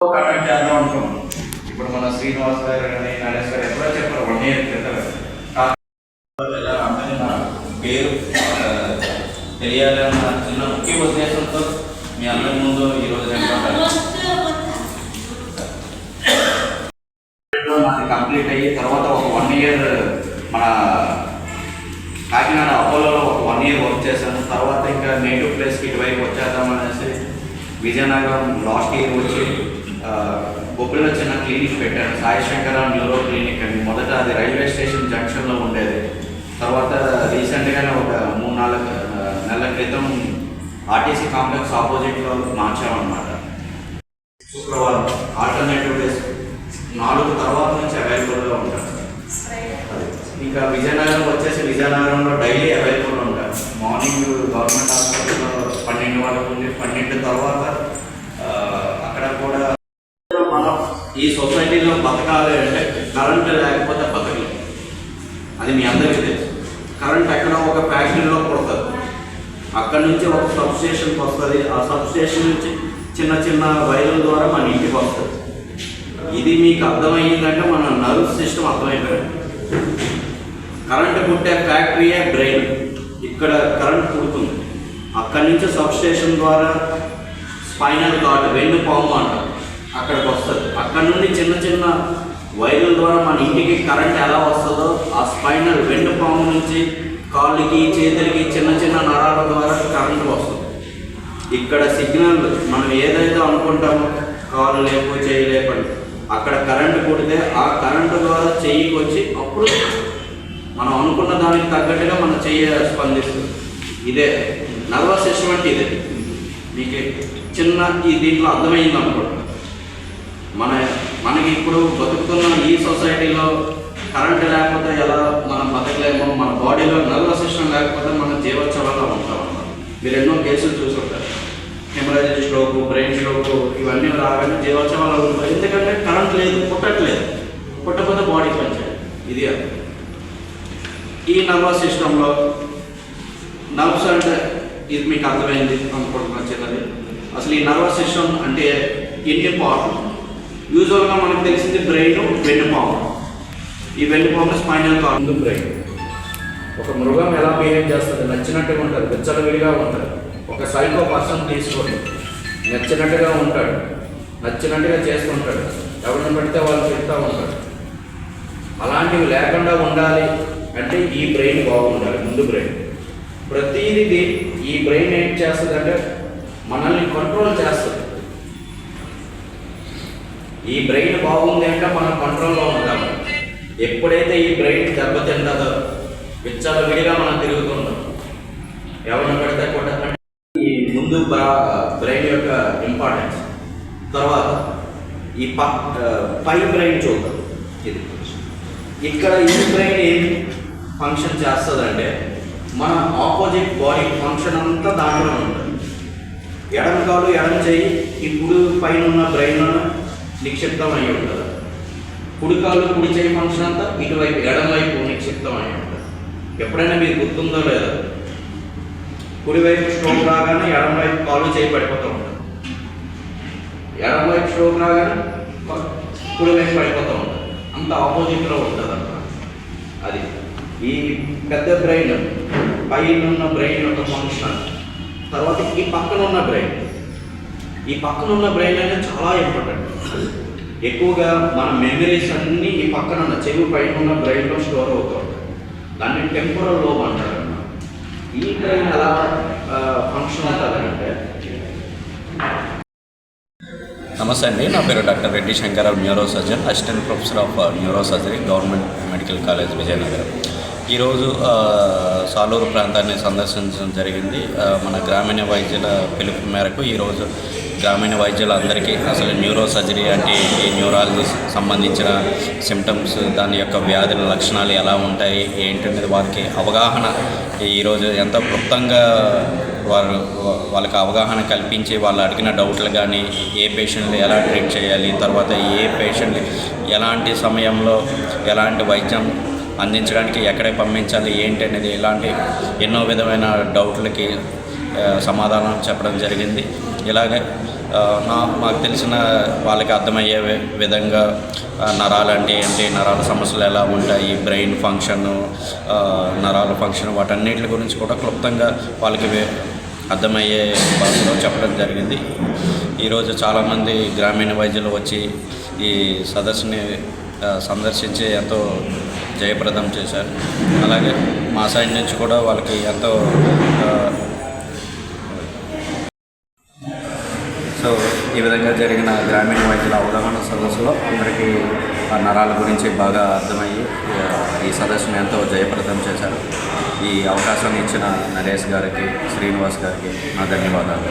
Comment చేద్దాం అనుకున్నాం ఇప్పుడు మన శ్రీనివాస్ గారు కానీ నరేష్ గారు ఎప్పుడో చెప్పారు వన్ ఇయర్ క్రితం అందరి నా పేరు ఆ, తెలియాలన్న చిన్న ముఖ్య ఉద్దేశంతో మీ అందరి ముందు ఈరోజు నాది కంప్లీట్ అయ్యి తర్వాత ఒక వన్ ఇయర్ మన కాకినాడ అపోలోలో ఒక వన్ ఇయర్ వర్క్ చేశాను. తర్వాత ఇంకా నేటివ్ ప్లేస్కి ఇటువైపు వచ్చేద్దాం అనేసి విజయనగరం లాస్ట్ ఇయర్ వచ్చి బొబ్బిలో చిన్న క్లినిక్ పెట్టాను సాయి శంకర న్యూరో క్లినిక్ అని. మొదట అది రైల్వే స్టేషన్ జంక్షన్లో ఉండేది. తర్వాత రీసెంట్గానే ఒక మూడు నాలుగు నెలల క్రితం ఆర్టీసీ కాంప్లెక్స్ ఆపోజిట్లో మార్చామన్నమాట. శుక్రవారం ఆల్టర్నేటివ్ డేస్. నాలుగు తర్వాత నుంచి అవైలబుల్గా ఉంటారు. ఇంకా విజయనగరం వచ్చేసి విజయనగరంలో డైలీ అవైలబుల్ ఉంటారు. మార్నింగ్ గవర్నమెంట్ హాస్పిటల్లో పన్నెండు వరకు ఉంది పన్నెండు తర్వాత ఈ సొసైటీలో బతకాలి అంటే కరెంట్ లేకపోతే బతకలేదు అది మీ అందరికీ తెలుసు. కరెంట్ ఎక్కడ ఒక ఫ్యాక్టరీలో కొడతారు. అక్కడ నుంచి ఒక సబ్స్టేషన్కి వస్తుంది. ఆ సబ్స్టేషన్ నుంచి చిన్న చిన్న వైర్ల ద్వారా మన ఇంటికి వస్తుంది. ఇది మీకు అర్థమయ్యిందంటే మన నర్వ్ సిస్టమ్ అర్థమైపోయింది. కరెంట్ పుట్టే ఫ్యాక్టరీయే బ్రెయిన్. ఇక్కడ కరెంట్ పుడుతుంది. అక్కడి నుంచి సబ్ స్టేషన్ ద్వారా స్పైనల్ కార్డ్ వెన్ను పాము అంటారు. అక్కడికి వస్తుంది. అక్కడ నుండి చిన్న చిన్న వైర్ల ద్వారా మన ఇంటికి కరెంట్ ఎలా వస్తుందో ఆ స్పైనల్ వెన్ను పాము నుంచి కాళ్ళకి చేతులకి చిన్న చిన్న నరాల ద్వారా కరెంట్ వస్తుంది. ఇక్కడ సిగ్నల్ మనం ఏదైతే అనుకుంటామో కాలు లేపు చేయి లేపండి అక్కడ కరెంటు కొడితే ఆ కరెంటు ద్వారా చెయ్యికి వచ్చి అప్పుడు మనం అనుకున్న దానికి తగ్గట్టుగా మన చెయ్యి స్పందిస్తుంది. ఇదే నర్వస్ సిస్టమ్ అంటే ఇదే. మీకు చిన్న ఈ దీంట్లో అర్థమైంది అనుకోండి. మన మనకి ఇప్పుడు బతుకుతున్న ఈ సొసైటీలో కరెంట్ లేకపోతే ఎలా మనం బతకలేమో? మన బాడీలో నర్వస్ సిస్టమ్ లేకపోతే మనం జీవోత్సవాల్లో ఉంటాం అన్నమాట. మీరు ఎన్నో కేసులు చూసుంటారు హెమరాజిక్ స్ట్రోక్ బ్రెయిన్ స్ట్రోక్ ఇవన్నీ రాగానే జీవోత్సవాలు ఉంటాయి ఎందుకంటే కరెంట్ లేదు పుట్టట్లేదు. పుట్టకపోతే బాడీ పనిచేయాలి ఇది ఈ నర్వస్ సిస్టంలో నర్వ్స్ అంటే ఇది మీకు అర్థమైంది అనుకుంటున్నా చిన్నది. అసలు ఈ నర్వస్ సిస్టమ్ అంటే ఎన్ని పార్ట్ యూజువల్గా మనకు తెలిసింది బ్రెయిన్ వెన్నుపాము ఈ వెన్నుపాము స్పైనల్ కార్డు బ్రెయిన్ ఒక మృగం ఎలా బిహేవ్ చేస్తుంది? నచ్చినట్టుగా ఉంటుంది. విచ్చలవిడిగా ఉంటుంది. ఒక సైకో పర్సన్ తీసుకోండి. నచ్చినట్టుగా ఉంటాడు. నచ్చినట్టుగా చేసుకుంటాడు. ఎవరిని పెడితే వాళ్ళు తింటూ ఉంటాడు. అలాంటివి లేకుండా ఉండాలి అంటే ఈ బ్రెయిన్ బాగుండాలి. ముందు బ్రెయిన్ ప్రతిదీ ఈ బ్రెయిన్ ఏం చేస్తుంది అంటే మనల్ని కంట్రోల్ చేస్తుంది. ఈ బ్రెయిన్ బాగుంది అంటే మనం కంట్రోల్లో ఉంటాం ఎప్పుడైతే ఈ బ్రెయిన్ దెబ్బతింటుందో విచ్చల విడిగా మనం తిరుగుతుంటాం. ఎవరిని పెడితే కూడా ఈ ముందు బ్రెయిన్ యొక్క ఇంపార్టెన్స్ తర్వాత ఈ ప పై బ్రెయిన్ చూద్దాం. ఇది. ఇక్కడ ఈ బ్రెయిన్ ఏం ఫంక్షన్ చేస్తుందంటే మన ఆపోజిట్ బాడీ ఫంక్షన్ అంతా దాంట్లో ఉంటుంది. ఎడమ కాలు ఎడమ చేయి ఇప్పుడు పైన ఉన్న బ్రెయిన్ నిక్షిప్తం అయి ఉంటుంది కుడి కాలు కుడి చేయి ఫంక్షన్ అంతా ఇటువైపు ఎడమవైపు నిక్షిప్తం అయి ఉంటుంది ఎప్పుడైనా మీకు గుర్తుందో లేదో కుడివైపు స్ట్రోక్ రాగానే ఎడమవైపు కాలు చేయి పడిపోతూ ఉంటుంది. ఎడమవైపు స్ట్రోక్ రాగానే కుడివైపు పడిపోతూ ఉంటుంది. అంత ఆపోజిట్లో ఉంటుంది అది ఈ పెద్ద బ్రెయిన్ పైన ఉన్న బ్రెయిన్ యొక్క ఫంక్షన్ తర్వాత ఈ పక్కన ఉన్న బ్రెయిన్ ఈ పక్కన ఉన్న బ్రెయిన్ అనేది చాలా ఇంపార్టెంట్ ఎక్కువగా మన మెమరీస్ అన్నీ ఈ పక్కన ఉన్న చెవి పైన ఉన్న బ్రెయిన్లో స్టోర్ అవుతుంది దాన్ని టెంపరల్ లోబ్ అంటారు. ఈ బ్రెయిన్ ఎలా ఫంక్షన్ అవుతుందంటే నమస్తే అండి. నా పేరు doctor Reddy Shankararao neuro surgeon assistant professor of neuro surgery government medical college Vizianagaram. ఈరోజు సాలూరు ప్రాంతాన్ని సందర్శించడం జరిగింది. మన గ్రామీణ వైద్యుల పిలుపు మేరకు ఈరోజు గ్రామీణ వైద్యులందరికీ అసలు న్యూరో సర్జరీ అంటే ఈ న్యూరాలజీ సంబంధించిన సిమ్టమ్స్ దాని యొక్క వ్యాధుల లక్షణాలు ఎలా ఉంటాయి ఏంటనేది వారికి అవగాహన ఈరోజు ఎంతో క్లుప్తంగా వారు వాళ్ళకి అవగాహన కల్పించి వాళ్ళు అడిగిన డౌట్లు కానీ ఏ పేషెంట్లు ఎలా ట్రీట్ చేయాలి తర్వాత ఏ పేషెంట్ ఎలాంటి సమయంలో ఎలాంటి వైద్యం అందించడానికి ఎక్కడే పంపించాలి ఏంటి అనేది ఇలాంటి ఎన్నో విధమైన డౌట్లకి సమాధానం చెప్పడం జరిగింది. ఇలాగే నా మాకు తెలిసిన వాళ్ళకి అర్థమయ్యే విధంగా నరాలు అంటే ఏంటి నరాల సమస్యలు ఎలా ఉంటాయి బ్రెయిన్ ఫంక్షన్ నరాల ఫంక్షన్ వాటన్నిటి గురించి కూడా క్లుప్తంగా వాళ్ళకి అర్థమయ్యే భాషలో చెప్పడం జరిగింది. ఈరోజు చాలామంది గ్రామీణ వైద్యులు వచ్చి ఈ సదస్సుని సందర్శించి ఎంతో జయప్రదం చేశారు. అలాగే మా సైడ్ నుంచి కూడా వాళ్ళకి ఎంతో సో ఈ విధంగా జరిగిన గ్రామీణ వైద్యుల అవగాహన సదస్సులో అందరికీ ఆ నరాల గురించి బాగా అర్థమయ్యి ఈ సదస్సును ఎంతో జయప్రదం చేశారు. ఈ అవకాశాన్ని ఇచ్చిన నరేష్ గారికి శ్రీనివాస్ గారికి నా ధన్యవాదాలు.